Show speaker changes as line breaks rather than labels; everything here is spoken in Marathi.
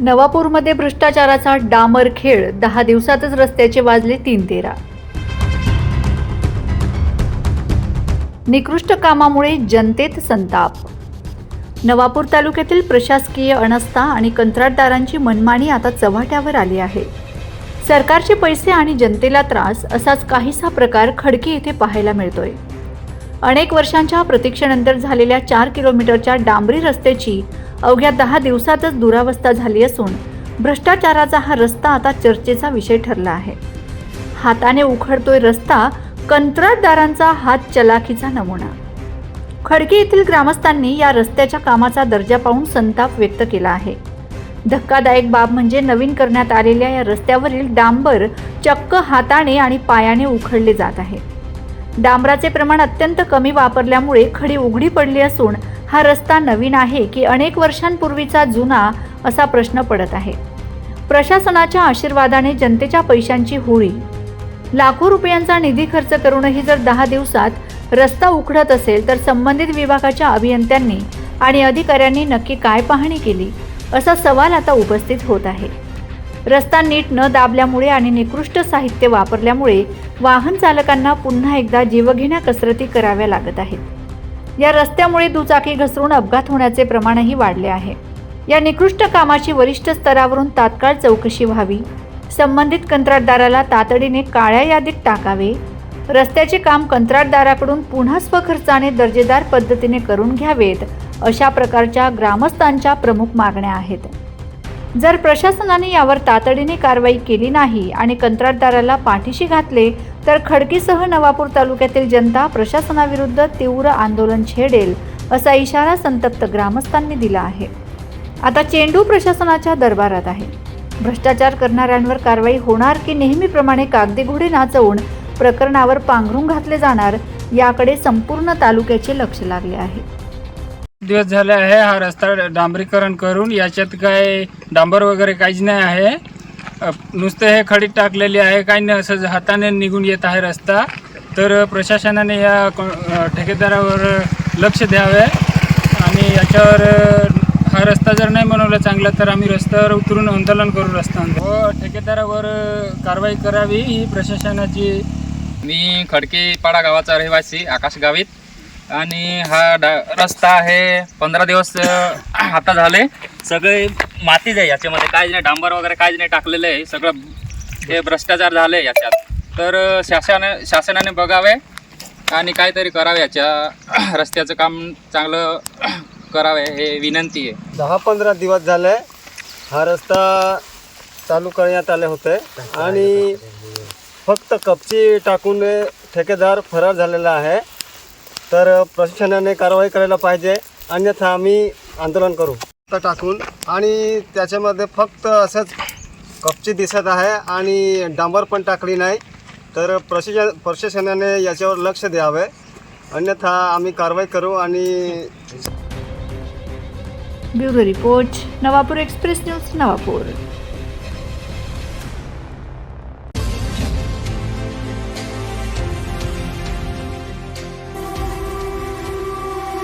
नवापूरमध्ये भ्रष्टाचाराचा डामर खेळ. दहा दिवसातच रस्त्याचे वाजले तीन तेरा. निकृष्ट कामामुळे जनतेत संताप. नवापूर तालुक्यातील प्रशासकीय अनस्था आणि कंत्राटदारांची मनमानी आता चव्हाट्यावर आली आहे. सरकारचे पैसे आणि जनतेला त्रास असाच काहीसा प्रकार खडकी येथे पाहायला मिळतोय. अनेक वर्षांच्या प्रतीक्षेनंतर झालेल्या चार किलोमीटरच्या डांबरी रस्त्याची अवघ्या दहा दिवसातच दुरावस्था झाली असून भ्रष्टाचाराचा हा रस्ता आता चर्चेचा विषय ठरला आहे. हाताने उखडतोय रस्ता कंत्राटदारांचा हात चलाखीचा नमुना. खडकी येथील ग्रामस्थांनी या रस्त्याच्या कामाचा दर्जा पाहून संताप व्यक्त केला आहे. धक्कादायक बाब म्हणजे नवीन करण्यात आलेल्या या रस्त्यावरील डांबर चक्क हाताने आणि पायाने उखडले जात आहे. डांबराचे प्रमाण अत्यंत कमी वापरल्यामुळे खडी उघडी पडली असून हा रस्ता नवीन आहे की अनेक वर्षांपूर्वीचा जुना असा प्रश्न पडत आहे. प्रशासनाच्या आशीर्वादाने जनतेच्या पैशांची होळी. लाखो रुपयांचा निधी खर्च करूनही जर दहा दिवसात रस्ता उखडत असेल तर संबंधित विभागाच्या अभियंत्यांनी आणि अधिकाऱ्यांनी नक्की काय पाहणी केली असा सवाल आता उपस्थित होत आहे. रस्ता नीट न दाबल्यामुळे आणि निकृष्ट साहित्य वापरल्यामुळे वाहन चालकांना पुन्हा एकदा जीवघेण्या कसरती कराव्या लागत आहेत. या रस्त्यामुळे दुचाकी घसरून अपघात होण्याचे प्रमाणही वाढले आहे. या निकृष्ट कामाची वरिष्ठ स्तरावरून तात्काळ चौकशी व्हावी. संबंधित कंत्राटदाराला तातडीने काळ्या यादीत टाकावे. रस्त्याचे काम कंत्राटदाराकडून पुन्हा स्वखर्चाने दर्जेदार पद्धतीने करून घ्यावेत अशा प्रकारच्या ग्रामस्थांच्या प्रमुख मागण्या आहेत. जर प्रशासनाने यावर तातडीने कारवाई केली नाही आणि कंत्राटदाराला पाठीशी घातले तर खडकीसह नवापूर तालुक्यातील जनता प्रशासनाविरुद्ध तीव्र आंदोलन छेडेल असा इशारा संतप्त ग्रामस्थांनी दिला आहे. आता चेंडू प्रशासनाच्या दरबारात आहे. भ्रष्टाचार करणाऱ्यांवर कारवाई होणार की नेहमीप्रमाणे कागदी घोडे नाचवून प्रकरणावर पांघरून घातले जाणार याकडे संपूर्ण तालुक्याचे लक्ष लागले आहे.
दिवस झाले आहे हा रस्ता डांबरीकरण करून याच्यात काय डांबर वगैरे काहीच नाही आहे. नुसतं हे खडीत टाकलेली आहे काही नाही असं हाताने निघून येत आहे रस्ता. तर प्रशासनाने या ठेकेदारावर लक्ष द्यावे. आणि याच्यावर हा रस्ता जर नाही बनवला चांगला तर आम्ही रस्त्यावर उतरून आंदोलन करू रस्ता. व ठेकेदारावर कारवाई करावी ही प्रशासनाची.
मी खडकीपाडा गावाचा रहिवासी आकाश गावित. आणि हा डा रस्ता आहे पंधरा दिवस आता झाले. सगळे मातीच आहे याच्यामध्ये. काहीच नाही डांबर वगैरे काहीच नाही टाकलेलं आहे. सगळं हे भ्रष्टाचार झाले याच्यात. तर अ, शासना शासनाने बघावे आणि काहीतरी करावे याच्या. रस्त्याचं काम चांगलं करावे हे विनंती आहे.
दहा पंधरा दिवस झाले हा रस्ता चालू करण्यात आले होते. आणि फक्त कपची टाकून ठेकेदार फरार झालेला आहे. तर प्रशासनाने कारवाई करायला पाहिजे. अन्यथा आम्ही आंदोलन करू. टाकून आणि त्याच्यामध्ये फक्त असंच कपची दिसत आहे आणि डांबर पण टाकली नाही. तर प्रशासन प्रशासनाने याच्यावर लक्ष द्यावे. अन्यथा आम्ही कारवाई करू आणि
bureau report Navapur express news Navapur.